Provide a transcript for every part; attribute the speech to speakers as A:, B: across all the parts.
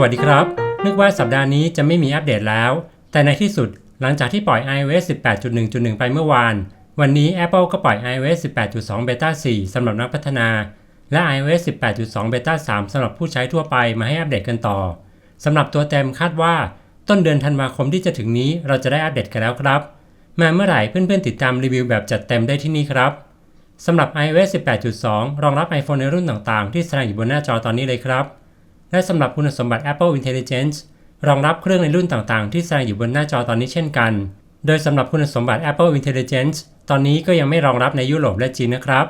A: วัสดีครับ นึกว่าสัปดาห์นี้จะไม่มีอัปเดตแล้ว แต่ในที่สุดหลังจากที่ปล่อย iOS 18.1.1 ไปเมื่อวาน วันนี้ Apple ก็ปล่อย iOS 18.2 Beta 4สำหรับนักพัฒนา และ iOS 18.2 Beta 3สำหรับผู้ใช้ทั่วไปมาให้อัปเดตกันต่อสำหรับตัวเต็มคาดว่า ต้นเดือนธันวาคมที่จะถึงนี้เราจะได้อัปเดตกันแล้วครับ มาเมื่อไหร่เพื่อนๆติดตามรีวิวแบบจัดเต็มได้ที่นี่ครับสำหรับ iOS 18.2 รองรับ iPhone ในรุ่นต่างๆ ที่แสดงอยู่บนหน้าจอตอนนี้เลยครับ และสำหรับคุณสมบัติ Apple Intelligence รองรับเครื่องในรุ่นต่างๆ ที่แสดงอยู่บนหน้าจอตอนนี้เช่นกัน โดยสำหรับคุณสมบัติ Apple Intelligence ตอนนี้ก็ยังไม่รองรับในยุโรปและจีนนะครับ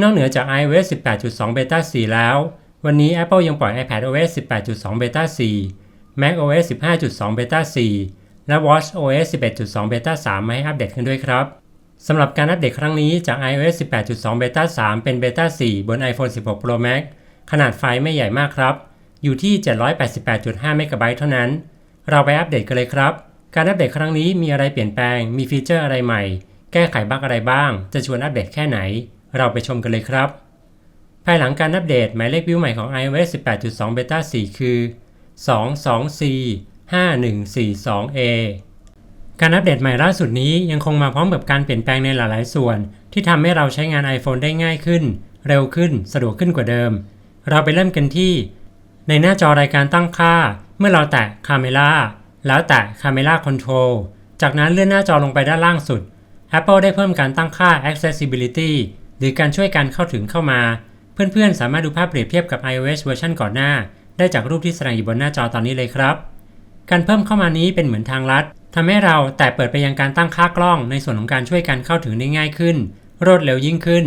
A: นอกเหนือจาก iOS 18.2 Beta 4 แล้ว วันนี้ Apple ยังปล่อย iPadOS 18.2 Beta 4 macOS 15.2 Beta 4 และ watchOS 11.2 Beta 3 มาให้อัปเดตกันด้วยครับสำหรับการอัปเดตครั้งนี้จาก iOS 18.2 Beta 3 เป็น Beta 4 บน iPhone 16 Pro Max ขนาดไฟล์ไม่ใหญ่มากครับ อยู่ที่ 788.5 เมกะไบต์เท่านั้น เราไปอัปเดตกันเลยครับ การอัปเดตครั้งนี้มีอะไรเปลี่ยนแปลง มีฟีเจอร์อะไรใหม่ แก้ไขบั๊กอะไรบ้าง จะชวนอัปเดตแค่ไหน เราไปชมกันเลยครับ ภายหลังการอัปเดตหมายเลขวิวใหม่ของ iOS 18.2 Beta 4 คือ 22C5142A การอัปเดตใหม่ล่าสุดนี้ยังคงมาพร้อมกับการเปลี่ยนแปลงในหลาย ๆ ส่วน ที่ทำให้เราใช้งาน iPhone ได้ง่ายขึ้น เร็วขึ้น สะดวกขึ้นกว่าเดิม เราไปเริ่มกันที่ ในหน้าจอรายการตั้งค่า เมื่อเราแตะ Camera แล้วแตะ Camera Control จากนั้นเลื่อนหน้าจอลงไปด้านล่างสุด Apple ได้เพิ่มการตั้งค่า Accessibility หรือการช่วยการเข้าถึงเข้ามา เพื่อนๆ สามารถดูภาพเปรียบเทียบกับ iOS เวอร์ชันก่อนหน้า ได้จากรูปที่แสดงอยู่บนหน้าจอตอนนี้เลยครับ การเพิ่มเข้ามานี้เป็นเหมือนทางลัดทำให้เราแตะเปิดไปยังการตั้งค่ากล้อง ในส่วนของการช่วยการเข้าถึงได้ง่ายขึ้น รวดเร็วยิ่งขึ้น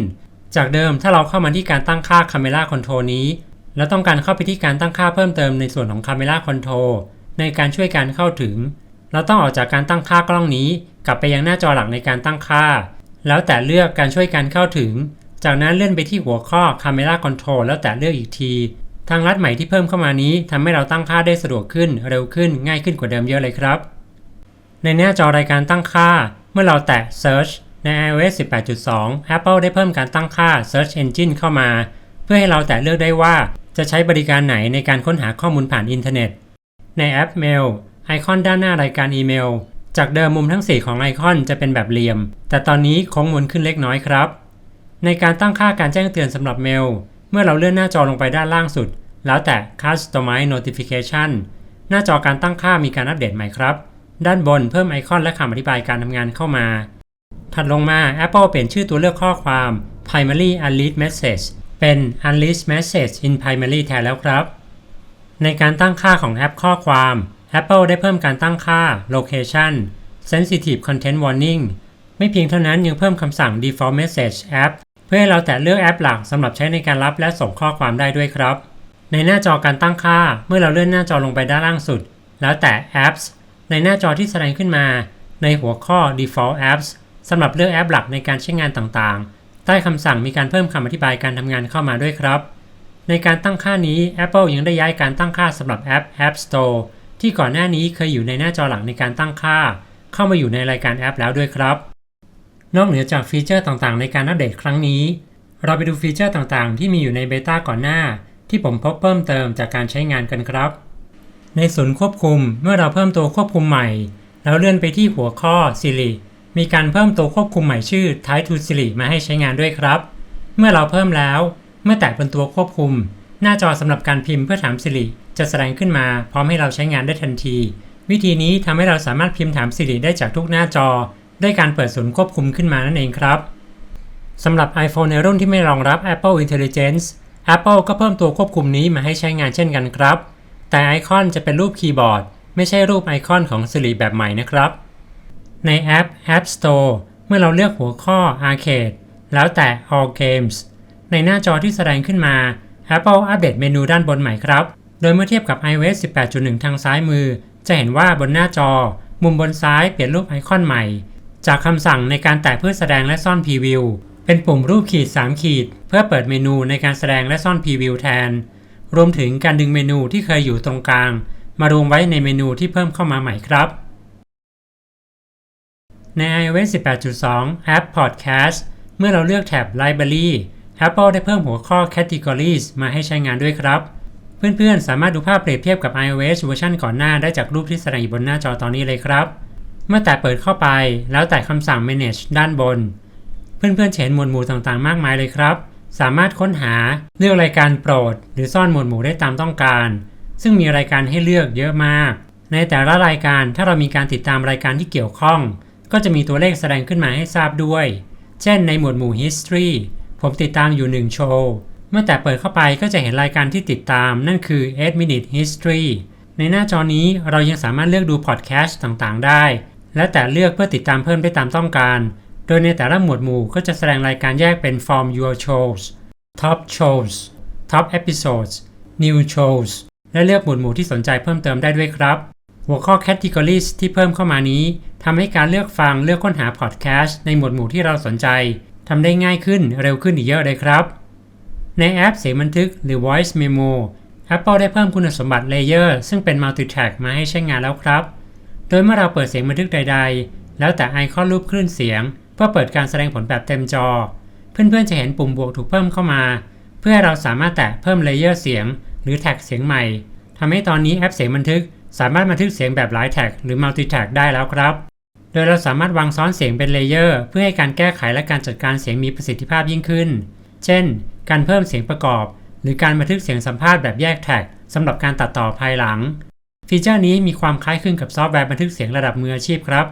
A: จากเดิมถ้าเราเข้ามาที่การตั้งค่า Camera Control นี้ แล้วต้องการเข้าไปที่การตั้งค่าเพิ่มเติมในส่วนของ Camera Control ในการช่วยการเข้าถึง เราต้องออกจากการตั้งค่ากล้องนี้ กลับไปยังหน้าจอหลักในการตั้งค่า แล้วแต่เลือกการช่วยการเข้าถึง จากนั้นเลื่อนไปที่หัวข้อ Camera Control แล้วแต่เลือกอีกที ทางลัดใหม่ที่เพิ่มเข้ามานี้ทำให้เราตั้งค่าได้สะดวกขึ้น เร็วขึ้น ง่ายขึ้นกว่าเดิมเยอะเลยครับ ในหน้าจอรายการตั้งค่า เมื่อเราแตะ Search ใน iOS 18.2 Apple ได้เพิ่มการตั้งค่า Search Engine เข้ามา เพื่อให้เราแตะเลือกได้ว่า จะใช้บริการไหนในการค้นหาข้อมูลผ่านอินเทอร์เน็ต ในแอป Mail ไอคอนด้านหน้ารายการอีเมล จากเดิมมุมทั้ง 4 ของไอคอนจะเป็นแบบเหลี่ยม แต่ตอนนี้โค้งมนขึ้นเล็กน้อยครับ ในการตั้งค่าการแจ้งเตือนสำหรับเมล เมื่อเราเลื่อนหน้าจอลงไปด้านล่างสุด แล้วแตะ Customize Notification หน้าจอการตั้งค่ามีการอัปเดตใหม่ครับ ด้านบนเพิ่มไอคอนและคำอธิบายการทำงานเข้ามา ถัดลงมา Apple เปลี่ยนชื่อตัวเลือกข้อความ Primary Unread Message เป็น Unread Message in Primary แทนแล้วครับ ในการตั้งค่าของแอปข้อความ Apple ได้เพิ่มการตั้งค่า Location Sensitive Content Warning ไม่เพียงเท่านั้นยังเพิ่มคำสั่ง Default Message App เพื่อให้เราแตะเลือกแอปหลักสำหรับใช้ในการรับและส่งข้อความได้ด้วยครับ ในหน้าจอการตั้งค่าเมื่อเราเลื่อนหน้าจอลงไปด้านล่างสุด แล้วแตะ Apps ในหน้าจอที่แสดงขึ้นมา ในหัวข้อ Default Apps สำหรับเลือกแอปหลักในการใช้งานต่างๆ ใต้คำสั่งมีการเพิ่มคำอธิบายการทำงานเข้ามาด้วยครับ ในการตั้งค่านี้ Apple ยังได้ย้ายการตั้งค่าสำหรับแอป App Store ที่ก่อนหน้านี้เคยอยู่ในหน้าจอหลักในการตั้งค่า เข้ามาอยู่ในรายการแอปแล้วด้วยครับ นอกเหนือจากฟีเจอร์ต่างๆ ในการอัปเดตครั้งนี้ เราไปดูฟีเจอร์ต่างๆ ที่มีอยู่ในเบต้าก่อนหน้า ที่ผมพบเพิ่มเติมจากการใช้งานกันครับ ในศูนย์ควบคุมเมื่อเราเพิ่มตัวควบคุมใหม่ แล้วเลื่อนไปที่หัวข้อ Siri มีการเพิ่มตัวควบคุมใหม่ชื่อ Type to Siri มาให้ใช้งานด้วยครับ เมื่อเราเพิ่มแล้ว เมื่อแตะบนตัวควบคุม หน้าจอสำหรับการพิมพ์เพื่อถาม Siri จะแสดงขึ้นมาพร้อมให้เราใช้งานได้ทันที วิธีนี้ทำให้เราสามารถพิมพ์ถาม Siri ได้จากทุกหน้าจอ ด้วยการเปิดศูนย์ควบคุมขึ้นมานั่นเองครับสำหรับ iPhone ในรุ่นที่ไม่รองรับ Apple Intelligence Apple ก็เพิ่มตัวควบคุมนี้มาให้ใช้งานเช่นกันครับ แต่ไอคอนจะเป็นรูปคีย์บอร์ด ไม่ใช่รูปไอคอนของ Siri แบบใหม่นะครับ ในแอป App Store เมื่อเราเลือกหัวข้อ Arcade แล้วแตะ All Games ในหน้าจอที่แสดงขึ้นมา Apple อัปเดตเมนูด้านบนใหม่ครับ โดยเมื่อเทียบกับ iOS 18.1 ทางซ้ายมือ จะเห็นว่าบนหน้าจอ มุมบนซ้ายเปลี่ยนรูปไอคอนใหม่ จากคำสั่งในการแตะเพื่อแสดงและซ่อนพรีวิว เป็นปุ่มรูปขีด 3 ขีด เพื่อเปิดเมนูในการแสดงและซ่อนพรีวิวแทน รวมถึงการดึงเมนูที่เคยอยู่ตรงกลาง มารวมไว้ในเมนูที่เพิ่มเข้ามาใหม่ครับ ใน iOS 18.2แอป Podcast เมื่อเราเลือกแท็บ Library Apple ได้เพิ่มหัวข้อ Categories มาให้ใช้งานด้วยครับเเพื่อนๆ สามารถดูภาพเปรียบเทียบกับ iOS เวอร์ชันก่อนหน้าได้จากรูปที่แสดงอยู่บนหน้าจอตอนนี้เลยครับ เมื่อแต่เปิดเข้าไปแล้วแต่คำสั่ง manage ด้านบน เพื่อนๆเห็นหมวดหมู่ต่างๆ มากมายเลยครับ สามารถค้นหาเลือกรายการโปรด หรือซ่อนหมวดหมู่ได้ตามต้องการ ซึ่งมีรายการให้เลือกเยอะมาก ในแต่ละรายการถ้าเรามีการติดตามรายการที่เกี่ยวข้อง ก็จะมีตัวเลขแสดงขึ้นมาให้ทราบด้วย เช่นในหมวดหมู่ history ผมติดตามอยู่ 1 โชว์ เมื่อแต่เปิดเข้าไปก็จะเห็นรายการที่ติดตามนั่นคือ 8 minute history ในหน้าจอนี้เรายังสามารถเลือกดูพอดแคสต์ต่างๆ ได้ และแต่เลือกเพื่อติดตามเพิ่มได้ตามต้องการ โดยในแต่ละหมวดหมู่ก็จะแสดงรายการแยกเป็น from your shows top shows top episodes new shows และเลือกหมวดหมู่ที่สนใจเพิ่มเติมได้ด้วยครับ หัวข้อ categories ที่เพิ่มเข้ามานี้ทำให้การเลือกฟังเลือกค้นหาพอดแคสต์ในหมวดหมู่ที่เราสนใจทำได้ง่ายขึ้นเร็วขึ้นอีกเยอะเลยครับ ในแอปเสียงบันทึกหรือ voice memo Apple ได้เพิ่มคุณสมบัติ Layer ซึ่งเป็น multi-track มาให้ใช้งานแล้วครับ โดยเมื่อเราเปิดเสียงบันทึกใด ๆ แล้วแต่ไอคอนรูปคลื่นเสียง เพื่อเปิดการแสดงผลแบบเต็มจอ เพื่อนๆจะเห็นปุ่มบวกถูกเพิ่มเข้ามา เพื่อเราสามารถแตะเพิ่ม Layer เสียง หรือแท็กเสียงใหม่ทำให้ตอนนี้แอปเสียงบันทึก สามารถบันทึกเสียงแบบหลายแท็กหรือ multi-track ได้แล้วครับ โดยเราสามารถวางซ้อนเสียงเป็นเลเยอร์เพื่อให้การแก้ไขและการจัดการเสียงมีประสิทธิภาพยิ่งขึ้น เช่น การเพิ่มเสียงประกอบ หรือการบันทึกเสียงสัมภาษณ์แบบแยกแท็กสำหรับการตัดต่อภายหลัง ฟีเจอร์นี้มีความคล้ายคลึงกับซอฟต์แวร์บันทึกเสียงระดับมืออาชีพครับ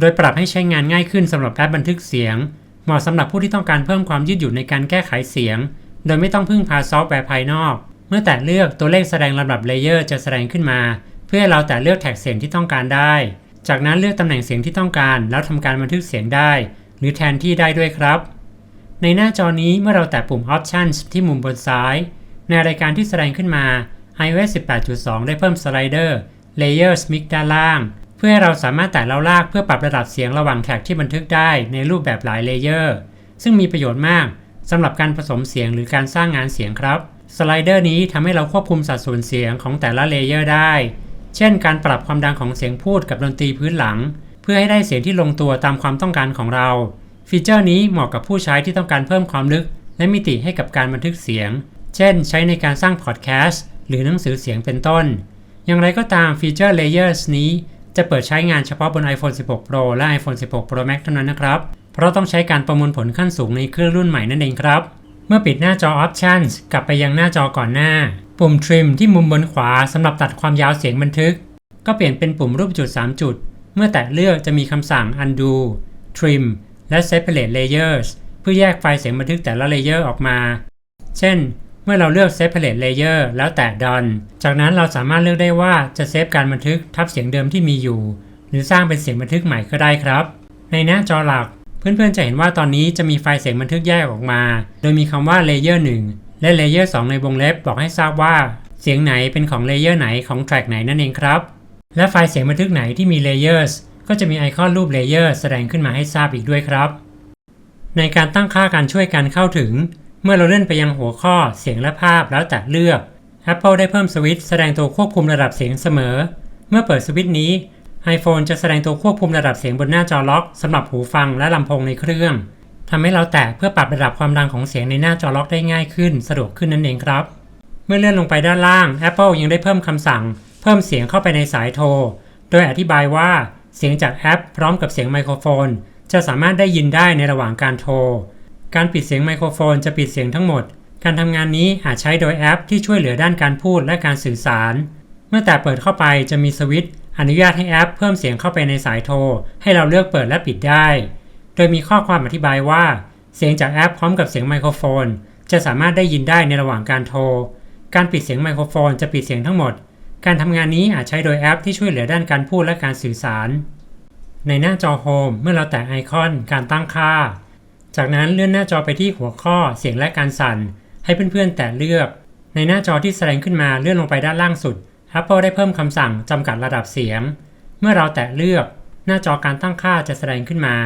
A: โดยปรับให้ใช้งานง่ายขึ้นสำหรับการบันทึกเสียง เหมาะสำหรับผู้ที่ต้องการเพิ่มความยืดหยุ่นในการแก้ไขเสียง โดยไม่ต้องพึ่งพาซอฟต์แวร์ภายนอก เมื่อแตะเลือกตัวเลขแสดงลำดับเลเยอร์จะแสดงขึ้นมา เพื่อเราแตะเลือกแท็กเสียงที่ต้องการได้ จากนั้นเลือกตำแหน่งเสียงที่ต้องการ แล้วทำการบันทึกเสียงได้ หรือแทนที่ได้ด้วยครับ ในหน้าจอนี้เมื่อเราแตะปุ่ม Options ที่มุมบนซ้าย ในรายการที่แสดงขึ้นมา iOS 18.2 ได้เพิ่มสไลเดอร์ Layers Mix ด้านล่าง เพื่อให้เราสามารถแตะแล้วลากเพื่อปรับระดับเสียงระหว่างแท็กที่บันทึกได้ในรูปแบบหลายเลเยอร์ซึ่งมีประโยชน์มากสำหรับการผสมเสียงหรือการสร้างงานเสียงครับ สไลเดอร์นี้ทำให้เราควบคุมสัดส่วนเสียงของแต่ละเลเยอร์ได้ เช่นการปรับความดังของเสียงพูดกับดนตรีพื้นหลัง เพื่อให้ได้เสียงที่ลงตัวตามความต้องการของเรา ฟีเจอร์นี้เหมาะกับผู้ใช้ที่ต้องการเพิ่มความลึก และมิติให้กับการบันทึกเสียง เช่น ใช้ในการสร้างพอดแคสต์หรือหนังสือเสียงเป็นต้น อย่างไรก็ตามฟีเจอร์ Layers นี้จะเปิดใช้งานเฉพาะบน iPhone 16 Pro และ iPhone 16 Pro Max เท่านั้นนะครับ เพราะต้องใช้การประมวลผลขั้นสูงในเครื่องรุ่นใหม่นั่นเองครับ เมื่อปิดหน้าจอ Options กลับไปยังหน้าจอก่อนหน้า ปุ่ม Trim ที่มุมบนขวาสำหรับตัดความยาวเสียงบันทึก ก็เปลี่ยนเป็นปุ่มรูปจุด 3 จุด เมื่อแตะเลือกจะมีคำสั่ง Undo Trim และ Separate Layers เพื่อแยกไฟล์เสียงบันทึกแต่ละเลเยอร์ออกมา เช่น เมื่อเราเลือก Separate Layer แล้วแตะ Done จากนั้นเราสามารถเลือกได้ว่าจะเซฟการบันทึกทับเสียงเดิมที่มีอยู่ หรือสร้างเป็นเสียงบันทึกใหม่ก็ได้ครับ ในหน้าจอหลักเพื่อนๆจะเห็นว่าตอนนี้จะมีไฟล์เสียงบันทึกแยกออกมา โดยมีคำว่า Layer 1 และ Layer 2ในวงเล็บบอกให้ทราบว่า เสียงไหนเป็นของ Layer ไหนของ Track ไหนนั่นเองครับ และไฟล์เสียงบันทึกไหนที่มี Layers ก็จะมีไอคอนรูป Layer แสดงขึ้นมาให้ทราบอีกด้วยครับ ในการตั้งค่าการช่วยกันเข้าถึง เมื่อเราเลื่อนไปยังหัวข้อเสียงและภาพแล้วแตะเลือก Apple ได้เพิ่มสวิตช์แสดงตัวควบคุมระดับเสียงเสมอ เมื่อเปิดสวิตช์นี้ iPhone จะแสดงตัวควบคุมระดับเสียงบนหน้าจอล็อกสำหรับหูฟังและลำโพงในเครื่อง ทำให้เราแตะเพื่อปรับระดับความดังของเสียงในหน้าจอล็อกได้ง่ายขึ้น สะดวกขึ้นนั่นเองครับ เมื่อเลื่อนลงไปด้านล่าง Apple ยังได้เพิ่มคำสั่ง เพิ่มเสียงเข้าไปในสายโทร โดยอธิบายว่าเสียงจากแอป พร้อมกับเสียงไมโครโฟน จะสามารถได้ยินได้ในระหว่างการโทร การปิดเสียงไมโครโฟนจะปิดเสียงทั้งหมด การทำงานนี้อาจใช้โดยแอป ที่ช่วยเหลือด้านการพูดและการสื่อสาร เมื่อแต่เปิดเข้าไปจะมีสวิตช์อนุญาตให้แอป เพิ่มเสียงเข้าไปในสายโทร ให้เราเลือกเปิดและปิดได้ โดยมีข้อความอธิบายว่า เสียงจากแอปพร้อมกับเสียงไมโครโฟน จะสามารถได้ยินได้ในระหว่างการโทร การปิดเสียงไมโครโฟนจะปิดเสียงทั้งหมด การทำงานนี้อาจใช้โดยแอปที่ช่วยเหลือด้านการพูดและการสื่อสาร ในหน้าจอโฮมเมื่อเราแตะไอคอนการตั้งค่า จากนั้นเลื่อนหน้าจอไปที่หัวข้อเสียงและการสั่น ให้เพื่อนๆ แตะเลือก ในหน้าจอที่แสดงขึ้นมาเลื่อนลงไปด้านล่างสุด Apple ได้เพิ่มคำสั่งจำกัดระดับเสียง เมื่อเราแตะเลือก หน้าจอการตั้งค่าจะแสดงขึ้นมา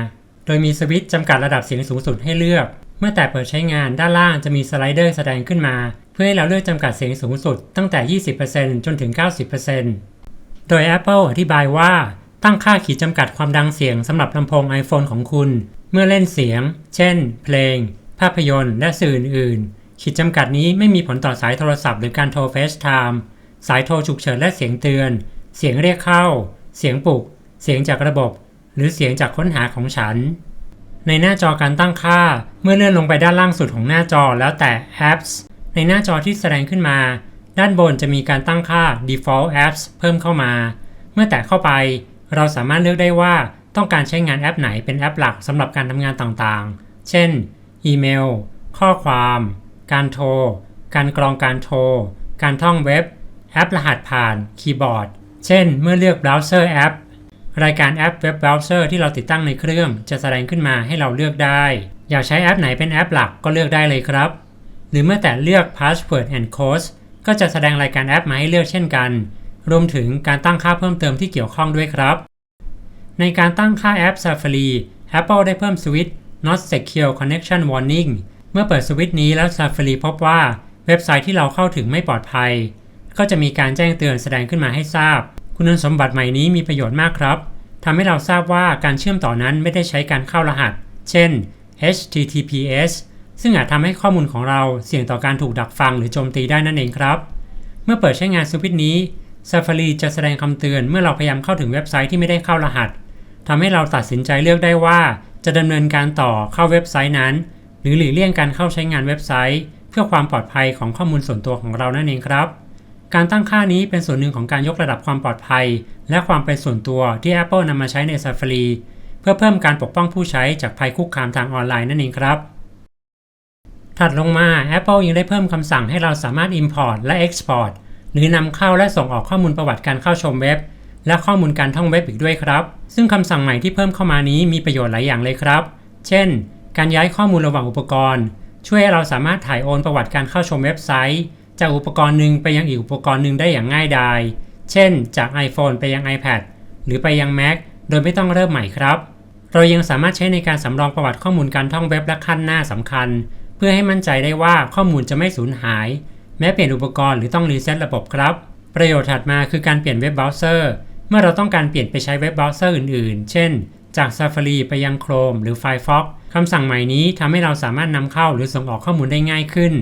A: โดยมีสวิตช์จำกัดระดับเสียงสูงสุดให้เลือก เมื่อแตะเปิดใช้งานด้านล่างจะมีสไลเดอร์แสดงขึ้นมา เพื่อให้เราเลือกจำกัดเสียงสูงสุดตั้งแต่ 20%จนถึง 90%โดย Apple อธิบายว่าตั้งค่าขีดจำกัดความดังเสียงสำหรับลำโพง iPhone ของคุณ เมื่อเล่นเสียง เช่น เพลง ภาพยนตร์ และสื่ออื่นๆ ขีดจำกัดนี้ไม่มีผลต่อสายโทรศัพท์หรือการโทรเฟซไทม์สายโทรฉุกเฉินและเสียงเตือน เสียงเรียกเข้า เสียงปลุก เสียงจากระบบ หรือเสียงจากค้นหาของฉัน ในหน้าจอการตั้งค่า เมื่อเลื่อนลงไปด้านล่างสุดของหน้าจอแล้วแต่ apps ในหน้าจอที่แสดงขึ้นมา ด้านบนจะมีการตั้งค่า default apps เพิ่มเข้ามา เมื่อแตะเข้าไป เราสามารถเลือกได้ว่าต้องการใช้งานแอปไหนเป็นแอปหลักสำหรับการทำงานต่างๆ เช่น อีเมล ข้อความ การโทร การกรองการโทร การท่องเว็บ แอปรหัสผ่าน คีย์บอร์ด เช่น เมื่อเลือกเบราว์เซอร์แอป รายการแอปเว็บเบราว์เซอร์ที่เราติดตั้งในเครื่อง จะแสดงขึ้นมาให้เราเลือกได้ อยากใช้แอปไหนเป็นแอปหลักก็เลือกได้เลยครับ หรือเมื่อแต่เลือก Password and Code ก็จะแสดงรายการแอปมาให้เลือกเช่นกัน รวมถึงการตั้งค่าเพิ่มเติมที่เกี่ยวข้องด้วยครับ ในการตั้งค่าแอป Safari Apple ได้เพิ่มสวิตช์ Not Secure Connection Warning เมื่อเปิดสวิตช์นี้แล้ว Safari พบว่าเว็บไซต์ที่เราเข้าถึงไม่ปลอดภัย ก็จะมีการแจ้งเตือนแสดงขึ้นมาให้ทราบ คุณสมบัติใหม่นี้มีประโยชน์มากครับทำให้เราทราบว่าการเชื่อมต่อนั้นไม่ได้ใช้การเข้ารหัส เช่น HTTPS ซึ่งอาจทำให้ข้อมูลของเราเสี่ยงต่อการถูกดักฟังหรือโจมตีได้นั่นเองครับ เมื่อเปิดใช้งานสวิตช์นี้ Safari จะแสดงคำเตือนเมื่อเราพยายามเข้าถึงเว็บไซต์ที่ไม่ได้เข้ารหัสทำให้เราตัดสินใจเลือกได้ว่า จะดำเนินการต่อเข้าเว็บไซต์นั้น หรือหลีกเลี่ยงการเข้าใช้งานเว็บไซต์ เพื่อความปลอดภัยของข้อมูลส่วนตัวของเรานั่นเองครับ การตั้งค่านี้เป็นส่วนหนึ่งของการยกระดับความปลอดภัย และความเป็นส่วนตัวที่ Apple นำมาใช้ใน Safari เพื่อเพิ่มการปกป้องผู้ใช้จากภัยคุกคามทางออนไลน์นั่นเองครับ ถัดลงมา Apple ยังได้เพิ่มคำสั่งให้เราสามารถ Import และ Export หรือนำเข้าและส่งออกข้อมูลประวัติการเข้าชมเว็บ และข้อมูลการท่องเว็บอีกด้วยครับ ซึ่งคำสั่งใหม่ที่เพิ่มเข้ามานี้มีประโยชน์หลายอย่างเลยครับ เช่น การย้ายข้อมูลระหว่างอุปกรณ์ ช่วยให้เราสามารถถ่ายโอนประวัติการเข้าชมเว็บไซต์ จากอุปกรณ์หนึ่งไปยังอีกอุปกรณ์หนึ่งได้อย่างง่ายดาย เช่น จาก iPhone ไปยัง iPad หรือไปยัง Mac โดยไม่ต้องเริ่มใหม่ครับ เรายังสามารถใช้ในการสำรองประวัติข้อมูลการท่องเว็บและขั้นหน้าสำคัญ เพื่อให้มั่นใจได้ว่าข้อมูลจะไม่สูญหาย แม้เปลี่ยนอุปกรณ์หรือต้องรีเซ็ตระบบครับ ประโยชน์ถัดมาคือการเปลี่ยนเว็บเบราว์เซอร์ เมื่อเราต้องการเปลี่ยนไปใช้เว็บเบราว์เซอร์อื่นๆ เช่น จาก Safari ไปยัง Chrome หรือ Firefox คำสั่งใหม่นี้ทำให้เราสามารถนำเข้าหรือส่งออกข้อมูลได้ง่ายขึ้น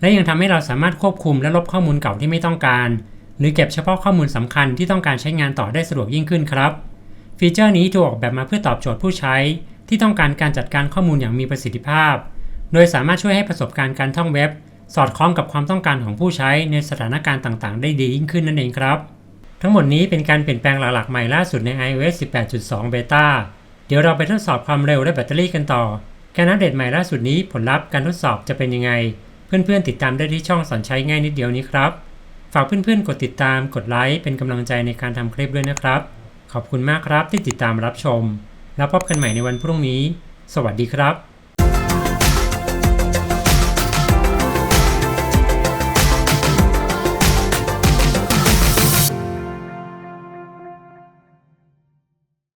A: และยังทำให้เราสามารถควบคุมและลบข้อมูลเก่าที่ไม่ต้องการ หรือเก็บเฉพาะข้อมูลสำคัญที่ต้องการใช้งานต่อได้สะดวกยิ่งขึ้นครับ ฟีเจอร์นี้ถูกออกแบบมาเพื่อตอบโจทย์ผู้ใช้ ที่ต้องการการจัดการข้อมูลอย่างมีประสิทธิภาพ โดยสามารถช่วยให้ประสบการณ์การท่องเว็บ สอดคล้องกับความต้องการของผู้ใช้ในสถานการณ์ต่างๆ ได้ดียิ่งขึ้นนั่นเองครับ ทั้งหมดนี้เป็นการเปลี่ยนแปลงหลักๆใหม่ล่าสุดใน iOS 18.2 Beta เดี๋ยวเราไปทดสอบความเร็วและแบตเตอรี่กันต่อ การอัปเดตใหม่ล่าสุดนี้ผลลัพธ์การทดสอบจะเป็นยังไง เพื่อนๆติดตามได้ที่ช่องสอนใช้ง่ายนิดเดียวนี้ครับ ฝากเพื่อนๆกดติดตามกดไลค์เป็นกำลังใจในการทำคลิปด้วยนะครับ ขอบคุณมากครับที่ติดตามรับชม แล้วพบกันใหม่ในวันพรุ่งนี้ สวัสดีครับ